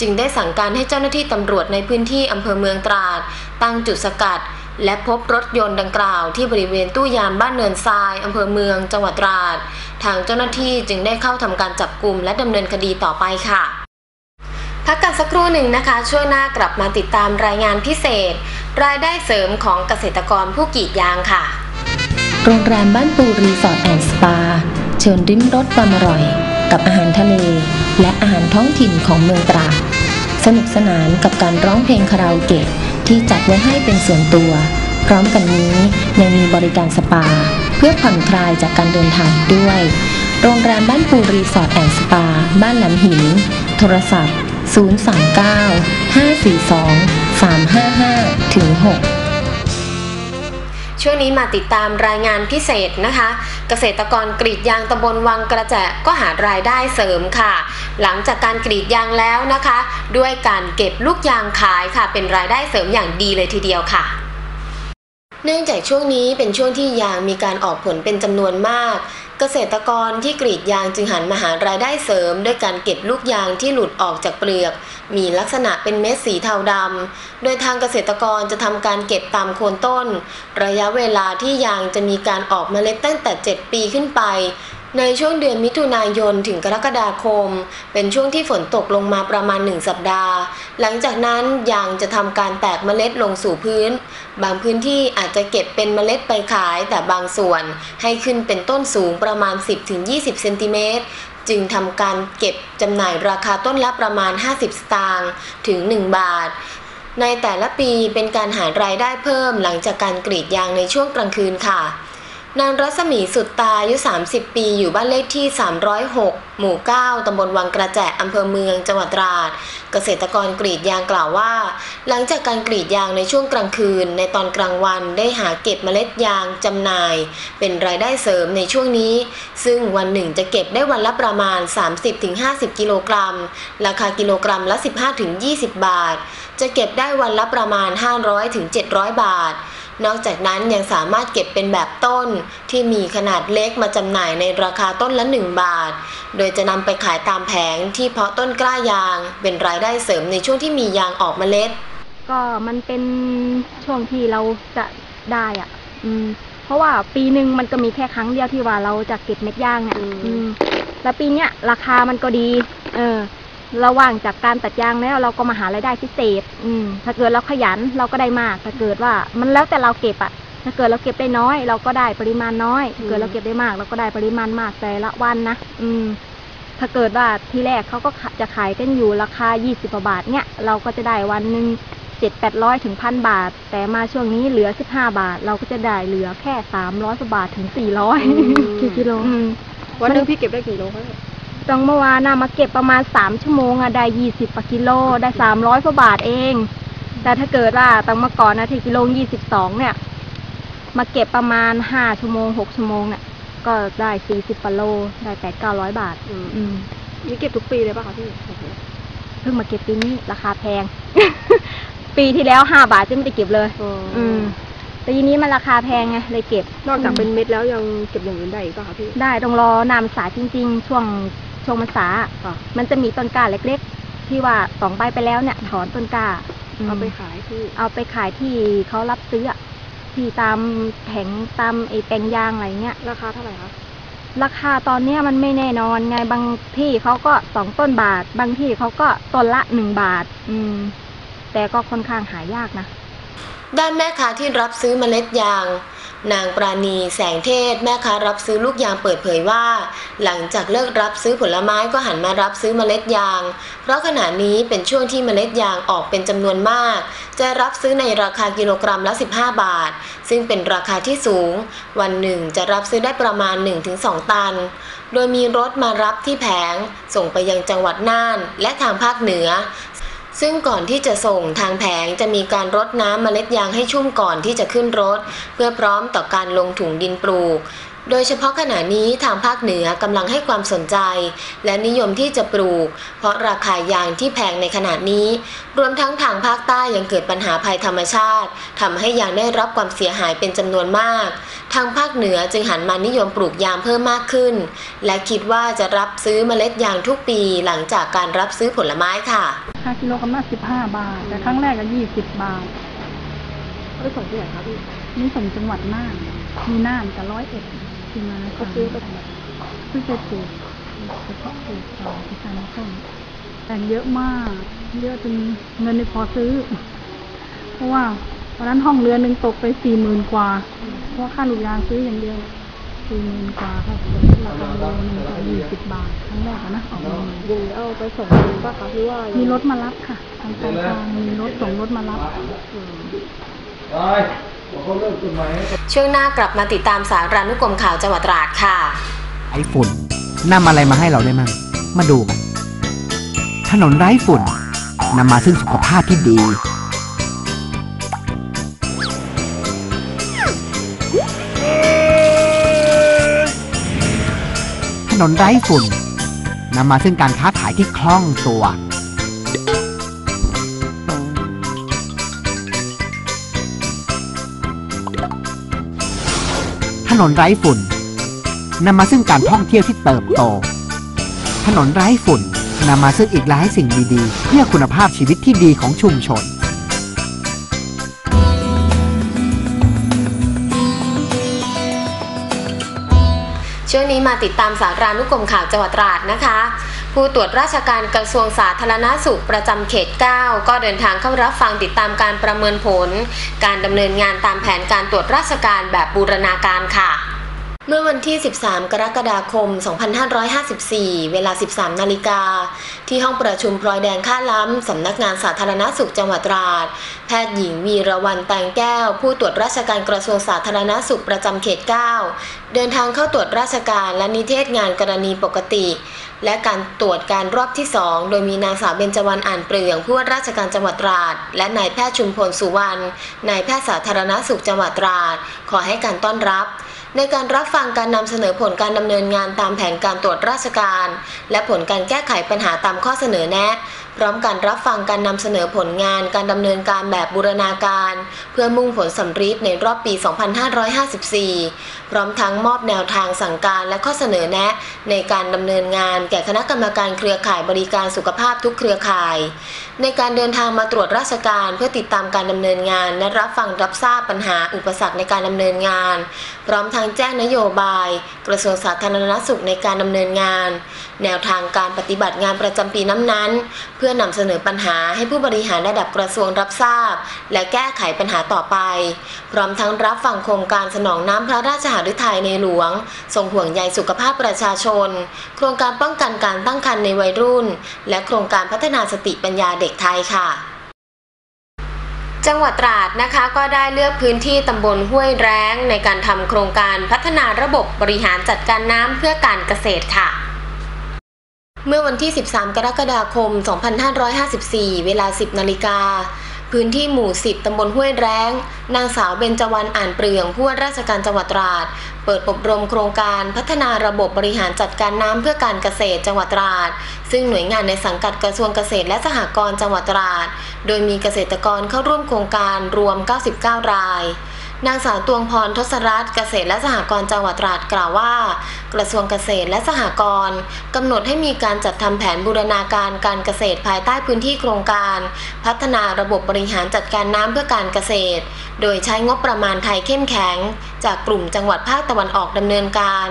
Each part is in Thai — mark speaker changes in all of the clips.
Speaker 1: จึงได้สั่งการให้เจ้าหน้าที่ตำรวจในพื้นที่อำเภอเมืองตราด ตั้งจุดสกัด และพบรถยนต์ดังกล่าวที่บริเวณตู้ยามบ้านเนินทรายอำเภอเมืองจังหวัดตราด ทางเจ้าหน้าที่จึงได้เข้าทำการจับกลุ่มและดำเนินคดีต่อไปค่ะพักกันสักครู่หนึ่งนะคะ ช่วงหน้ากลับมาติดตามรายงานพิเศษ รายได้เสริมของเกษตรกรผู้กรีดยางค่ะ
Speaker 2: โรงแรมบ้านปูรีสอร์ทแอนด์สปา เชิญริมรสความอร่อย กับอาหารทะเล และอาหารท้องถิ่นของเมืองตราด สนุกสนานกับการร้องเพลงคาราโอเกะที่จัดไว้ให้เป็นส่วนตัว พร้อมกันนี้ยังมีบริการสปา เพื่อผ่อนคลายจากการเดินทางด้วย โรงแรมบ้านปูรีสอร์ทแอนด์สปา บ้านหลัมหิน โทรศัพท์ 039 542 355ถึง6
Speaker 1: ช่วงนี้มาติดตามรายงานพิเศษนะคะ เกษตรกรกรีดยางตำบลวังกระแจก็หารายได้เสริมค่ะ หลังจากการกรีดยางแล้วนะคะ ด้วยการเก็บลูกยางขายค่ะ เป็นรายได้เสริมอย่างดีเลยทีเดียวค่ะ เนื่องจากช่วงนี้เป็นช่วงที่ยางมีการออกผลเป็นจำนวนมาก เกษตรกรที่กรีดยางจึงหันมาหารายได้เสริม ด้วยการเก็บลูกยางที่หลุดออกจากเปลือก มีลักษณะเป็นเม็ดสีเทาดำ โดยทางเกษตรกรจะทำการเก็บตามโคนต้น ระยะเวลาที่ยางจะมีการออกเมล็ดตั้งแต่ 7 ปีขึ้นไป ในช่วงเดือนมิถุนายนถึงกรกฎาคม เป็นช่วงที่ฝนตกลงมาประมาณ 1 สัปดาห์ หลังจากนั้นยางจะทำการแตกเมล็ดลงสู่พื้น บางพื้นที่อาจจะเก็บเป็นเมล็ดไปขายแต่บางส่วนให้ขึ้นเป็นต้นสูงประมาณ 10-20 เซนติเมตรจึงทำการเก็บจำหน่ายราคาต้นละประมาณ 50 สตางค์ถึง 1 บาทในแต่ละปีเป็นการหารายได้เพิ่มหลังจากการกรีดยางในช่วงกลางคืนค่ะ นางรัศมีสุดตาอายุ 30 ปี อยู่บ้านเลขที่ 306 หมู่ 9 ตำบลวังกระแจอำเภอเมือง จังหวัดตราด เกษตรกรกรีดยางกล่าวว่า หลังจากการกรีดยางในช่วงกลางคืน ในตอนกลางวันได้หาเก็บเมล็ดยางจำหน่าย เป็นรายได้เสริมในช่วงนี้ ซึ่งวันหนึ่งจะเก็บได้วันละประมาณ 30-50 กิโลกรัม ราคากิโลกรัมละ 15-20 บาท จะเก็บได้วันละประมาณ 500-700 บาท นอกจากนั้นยังสามารถเก็บเป็นแบบต้น ที่มีขนาดเล็กมาจำหน่ายในราคาต้นละ 1 บาท โดยจะนำไปขายตามแผงที่เพาะต้นกล้ายาง เป็นรายได้เสริมในช่วงที่มียางออกเมล็ด
Speaker 3: ก็มันเป็นช่วงที่เราจะได้อะ อืม เพราะว่าปีหนึ่งมันก็มีแค่ครั้งเดียวที่ว่าเราจะเก็บเม็ดยางเนี่ย อืม แล้วปีเนี้ยราคามันก็ดี เออ ระหว่างจากการตัดยางแล้วเราก็มาหารายได้พิเศษ อืม ถ้าเกิดเราขยันเราก็ได้มาก ถ้าเกิดว่ามันแล้วแต่เราเก็บอะถ้าเกิดเราเก็บได้น้อย เราก็ได้ปริมาณน้อยถ้าเกิดเราเก็บได้มาก เราก็ได้ปริมาณมากแต่ละวันนะอืม ถ้าเกิดว่าที่แรกเขาก็จะขายกันอยู่ราคา 20กว่าบาทเนี่ย เราก็จะได้วันหนึ่งเจ็ดแปดร้อยถึงพันบาท แต่มาช่วงนี้เหลือสิบห้าบาท เราก็จะได้เหลือแค่สามร้อยกว่าบาทถึงสี่ร้อย
Speaker 4: กี่กิโล
Speaker 3: อืม
Speaker 4: วันหนึงพี่เก็บได้กี่โลคะ
Speaker 3: ต้องเมื่อวานน่ะมาเก็บประมาณสามชั่วโมงอะได้ยี่สิบกิโลได้สามร้อยกว่าบาทเอง แต่ถ้าเกิดว่าตั้งเมื่อก่อนนะที่กิโลยี่สิบสองเนี่ย มาเก็บประมาณห้าชั่วโมงหกชั่วโมงเนี่ยก็ได้สี่สิบกิโลได้แปดเก้าร้อยบาท
Speaker 4: อืม
Speaker 3: อืม
Speaker 4: นี่เก็บทุกปีเลยป่ะคะพี่
Speaker 3: เพิ่งมาเก็บปีนี้ราคาแพง ปีที่แล้วห้าบาทจะไม่ได้เก็บเลยอืมแต่ทีนี้มันราคาแพงไงเลยเก็บ
Speaker 4: นอกจากเป็นเม็ดแล้วยังเก็บอย่างอื่นได้อีกป่ะคะพี่
Speaker 3: ได้ต้องรอนามสาจริง ๆ ช่วงช่ว งมันสา
Speaker 4: ค่ะ
Speaker 3: มันจะมีต้นกล้าเล็กๆ ที่ว่าสองใบไปแล้วเนี่ย ถอนต้นกล้า
Speaker 4: เอาไป
Speaker 3: ม
Speaker 4: ขายที่
Speaker 3: เอาไปขายที่เขารับซื้ออะที่ตามแผงตามไอ้แปลงยางอะไรเงี้ย
Speaker 4: ราคาเท่าไหร่คะ
Speaker 3: ราคาตอนเนี้ยมันไม่แน่นอนไงบางที่เขาก็สองต้นบาท บางที่เขาก็ต้นละหนึ่งบาท อืม แต่ก็ค่อนข้างหายากนะ
Speaker 1: ด้านแม่ค้าที่รับซื้อเมล็ดยาง นางปราณีแสงเทศ แม่ค้ารับซื้อลูกยางเปิดเผยว่า หลังจากเลิกรับซื้อผลไม้ก็หันมารับซื้อเมล็ดยาง เพราะขณะนี้เป็นช่วงที่เมล็ดยางออกเป็นจำนวนมาก จะรับซื้อในราคากิโลกรัมละ 15 บาท ซึ่งเป็นราคาที่สูง วันหนึ่งจะรับซื้อได้ประมาณ 1-2 ตัน โดยมีรถมารับที่แผง ส่งไปยังจังหวัดน่านและทางภาคเหนือ ซึ่งก่อนที่จะส่งทางแผงจะมีการรดน้ำเมล็ดยางให้ชุ่มก่อนที่จะขึ้นรถ เพื่อพร้อมต่อการลงถุงดินปลูก โดยเฉพาะขณะนี้ทางภาคเหนือกำลังให้ความสนใจ และนิยมที่จะปลูก เพราะราคายางที่แพงในขณะนี้ รวมทั้งทางภาคใต้ยังเกิดปัญหาภัยธรรมชาติทำให้ยางได้รับความเสียหายเป็นจำนวนมาก ทางภาคเหนือจึงหันมานิยมปลูกยางเพิ่มมากขึ้น และคิดว่าจะรับซื้อเมล็ดยางทุกปีหลังจากการรับซื้อผลไม้ค่ะ
Speaker 5: ห้ากิโลกรัมละสิบห้าบาท แต่ครั้งแรกก็ยี่สิบบาท
Speaker 4: เขาไปส่งที่ไหนคะพี่
Speaker 5: นี่ส่งจังหวัดน่านมีน่านกับร้อยเอ็ด ที่มา
Speaker 4: เขาซื้อไปทำไม
Speaker 5: ซื้อไปปลูกเฉพาะปลูกต่อที่การต้นแต่เยอะมาก เยอะจนเงินไม่พอซื้อ เพราะว่าวันนั้นห้องเรือนหนึ่งตกไปสี่หมื่นกว่า เพราะว่าค่าลูกยางซื้ออย่างเดียวสี่หมื่นกว่าครับราคาโลหนึ่งก็ยี่สิบบาทครั้งแรกนะออกมา
Speaker 4: อย่างนี้เอาไปส่งเองป่ะคะหรือว่า
Speaker 5: มีรถมารับค่ะทางกองทางมีรถส่งรถมารับ
Speaker 1: ช่วงหน้ากลับมาติดตามสารานุกรมข่าวจังหวัดตราดค่ะ
Speaker 6: ไอ้ฝุ่นนำอะไรมาให้เราได้มั่งมาดูกัน ถนนไร้ฝุ่นนำมาซึ่งสุขภาพที่ดี ถนนไร้ฝุ่นนำมาซึ่งการค้าขายที่คล่องตัว นนไร้ฝุ่นนำมาซึ่งการท่องเที่ยวที่เติบโต ถนนไร้ฝุ่นนำมาซึ่งอีกหลายสิ่งดีๆ เพื่อคุณภาพชีวิตที่ดีของชุมชน
Speaker 1: ช่วงนี้มาติดตามสารานุกรมข่าวจังหวัดตราดนะคะ ผู้ตรวจราชการกระทรวงสาธารณาสุขประจำเขต 9 ก็เดินทางเข้ารับฟังติดตามการประเมินผล การดำเนินงานตามแผนการตรวจราชการแบบบูรณาการค่ะ เมื่อวันที่ 13 กรกฎาคม 2554 เวลา 13 นาฬิกา ที่ห้องประชุมพลอยแดงค่าล้ำ สำนักงานสาธารณสุขจังหวัดตราด แพทย์หญิงวีระวันแตงแก้ว ผู้ตรวจราชการกระทรวงสาธารณสุขประจำเขต 9 เดินทางเข้าตรวจราชการและนิเทศงานกรณีปกติ และการตรวจการรอบที่ 2 โดยมีนางสาวเบญจวรรณอ่านเปลืองผู้ว่าราชการจังหวัดตราด และนายแพทย์ชุมพลสุวรรณ นายแพทย์สาธารณสุขจังหวัดตราด ขอให้การต้อนรับ ในการรับฟังการนำเสนอผลการดำเนินงานตามแผนการตรวจราชการ และผลการแก้ไขปัญหาตามข้อเสนอแนะ พร้อมการรับฟังการนำเสนอผลงานการดำเนินการแบบบูรณาการ เพื่อมุ่งผลสำฤทธิ์ในรอบปี 2554 พร้อมทั้งมอบแนวทางสั่งการและข้อเสนอแนะ ในการดำเนินงานแก่คณะกรรมการเครือข่ายบริการสุขภาพทุกเครือข่าย ในการเดินทางมาตรวจราชการเพื่อติดตามการดำเนินงาน และรับฟังรับทราบปัญหาอุปสรรคในการดำเนินงาน พร้อมทั้งแจ้งนโยบาย กระทรวงสาธารณสุขในการดำเนินงาน แนวทางการปฏิบัติงานประจำปีนั้น ๆ เพื่อนำเสนอปัญหาให้ผู้บริหารระดับกระทรวงรับทราบ และแก้ไขปัญหาต่อไป พร้อมทั้งรับฟังโครงการสนองน้ำพระราชหฤทัยในหลวงทรงห่วงใยสุขภาพประชาชน โครงการป้องกันการตั้งครรภ์ในวัยรุ่น และโครงการพัฒนาสติปัญญาเด็กไทยค่ะจังหวัดตราดนะคะก็ได้เลือกพื้นที่ตำบลห้วยแร้งในการทำโครงการพัฒนาระบบบริหารจัดการน้ำเพื่อการเกษตรค่ะ เมื่อวันที่ 13 กรกฎาคม 2554 เวลา 10 นาฬิกา พื้นที่หมู่ 10 ตำบลห้วยแร้ง นางสาวเบญจวรรณอ่านเปลืองผู้ว่าราชการจังหวัดตราด เปิดอบรมโครงการพัฒนาระบบบริหารจัดการน้ำเพื่อการเกษตรจังหวัดตราด ซึ่งหน่วยงานในสังกัดกระทรวงเกษตรและสหกรณ์จังหวัดตราด โดยมีเกษตรกรเข้าร่วมโครงการรวม 99 ราย นางสาวตวงพรทศรัตน์เกษตรและสหกรณ์จังหวัดตราดกล่าวว่า กระทรวงเกษตรและสหกรณ์กำหนดให้มีการจัดทำแผนบูรณาการการเกษตรภายใต้พื้นที่โครงการ พัฒนาระบบบริหารจัดการน้ำเพื่อการเกษตร โดยใช้งบประมาณไทยเข้มแข็ง จากกลุ่มจังหวัดภาคตะวันออกดำเนินการ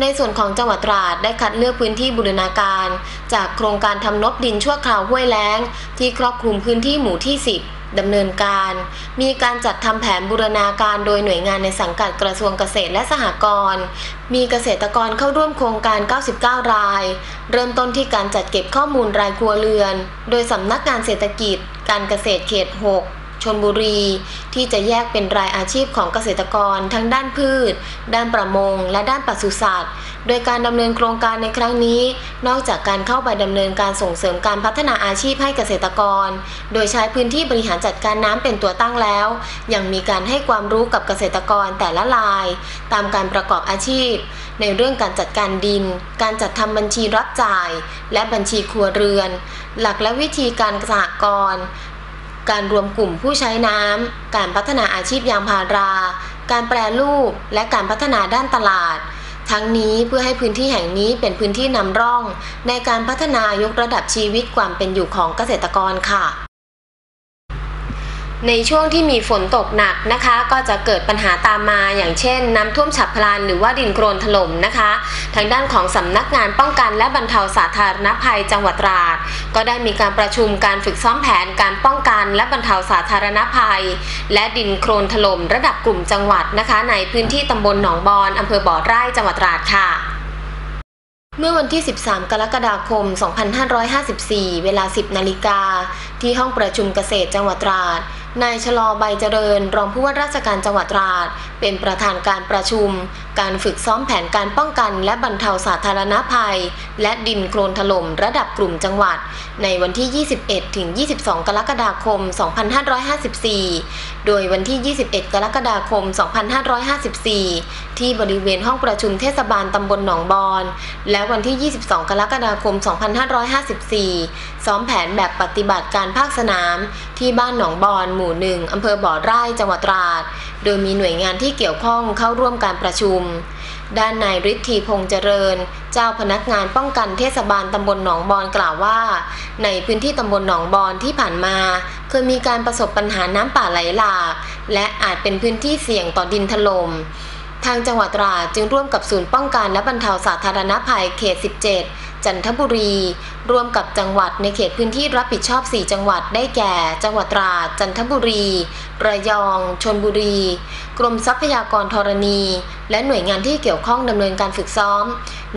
Speaker 1: ในส่วนของจังหวัดตราดได้คัดเลือกพื้นที่บูรณาการ จากโครงการทำนบดินชั่วคราวห้วยแล้ง ที่ครอบคลุมพื้นที่หมู่ที่ 10ดำเนินการ มีการจัดทำแผนบูรณาการโดยหน่วยงานในสังกัดกระทรวงเกษตรและสหกรณ์ มีเกษตรกรเข้าร่วมโครงการ 99 ราย เริ่มต้นที่การจัดเก็บข้อมูลรายครัวเรือน โดยสำนักงานเศรษฐกิจ การเกษตรเขต 6 ชนบุรี ที่จะแยกเป็นรายอาชีพของเกษตรกร ทั้งด้านพืช ด้านประมง และด้านปศุสัตว์ โดยการดำเนินโครงการในครั้งนี้ นอกจากการเข้าไปดำเนินการส่งเสริมการพัฒนาอาชีพให้เกษตรกร โดยใช้พื้นที่บริหารจัดการน้ำเป็นตัวตั้งแล้ว ยังมีการให้ความรู้กับเกษตรกรแต่ละราย ตามการประกอบอาชีพ ในเรื่องการจัดการดิน การจัดทำบัญชีรับจ่าย และบัญชีครัวเรือน หลักและวิธีการสหกรณ์ การรวมกลุ่มผู้ใช้น้ำ การพัฒนาอาชีพยางพารา การแปรรูป และการพัฒนาด้านตลาด ทั้งนี้เพื่อให้พื้นที่แห่งนี้เป็นพื้นที่นำร่อง ในการพัฒนายกระดับชีวิตความเป็นอยู่ของเกษตรกรค่ะ ในช่วงที่มีฝนตกหนักนะคะ ก็จะเกิดปัญหาตามมาอย่างเช่น น้ำท่วมฉับพลันหรือว่าดินโคลนถล่มนะคะ ทางด้านของสำนักงานป้องกันและบรรเทาสาธารณภัยจังหวัดตราด ก็ได้มีการประชุมการฝึกซ้อมแผนการป้องกันและบรรเทาสาธารณภัย และดินโคลนถล่มระดับกลุ่มจังหวัดนะคะ ในพื้นที่ตำบลหนองบอนอำเภอบ่อไร่จังหวัดตราดค่ะเมื่อวันที่ 13 กรกฎาคม 2554 เวลา 10 นาฬิกา ที่ห้องประชุมเกษตรจังหวัดตราด นายชลอใบเจริญ รองผู้ว่าราชการจังหวัดตราด เป็นประธานการประชุม การฝึกซ้อมแผนการป้องกัน และบรรเทาสาธารณภัย และดินโคลนถล่มระดับกลุ่มจังหวัด ในวันที่ 21 ถึง 22 กรกฎาคม 2554 โดยวันที่ 21 กรกฎาคม 2554 ที่บริเวณห้องประชุมเทศบาลตำบลหนองบอน และวันที่ 22 กรกฎาคม 2554 ซ้อมแผนแบบปฏิบัติการภาคสนาม ที่บ้านหนองบอนหมู่หนึ่งอำเภอบ่อไร่จังหวัดตราด โดยมีหน่วยงานที่เกี่ยวข้องเข้าร่วมการประชุม ด้านนายฤทธีพงษ์เจริญ เจ้าพนักงานป้องกันเทศบาลตำบลหนองบอนกล่าวว่า ในพื้นที่ตำบลหนองบอนที่ผ่านมา เคยมีการประสบปัญหาน้ำป่าไหลหลาก และอาจเป็นพื้นที่เสี่ยงต่อดินถล่มทางจังหวัดตราดจึงร่วมกับศูนย์ป้องกันและบรรเทาสาธารณภัยเขต 17 จันทบุรี ร่วมกับจังหวัดในเขตพื้นที่รับผิดชอบ 4 จังหวัดได้แก่ จังหวัดตราด จันทบุรี ระยอง ชนบุรี กรมทรัพยากรธรณี และหน่วยงานที่เกี่ยวข้องดำเนินการฝึกซ้อม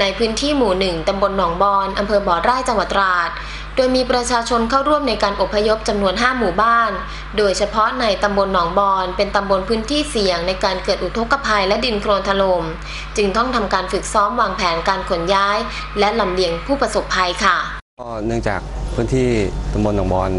Speaker 1: ในพื้นที่หมู่หนึ่งตำบลหนองบอนอำเภอบ่อไร่จังหวัดตราด โดยมีประชาชนเข้าร่วมในการอพยพจำนวน 5 หมู่บ้าน โดยเฉพาะในตำบลหนองบอน เป็นตำบลพื้นที่เสี่ยงในการเกิดอุทกภัยและดินโคลนถล่มจึงต้องทำการฝึกซ้อมวางแผนการขนย้าย และลำเลียงผู้ประสบภัยค่ะ
Speaker 7: ก็เนื่องจากพื้นที่ตำบลหนองบอน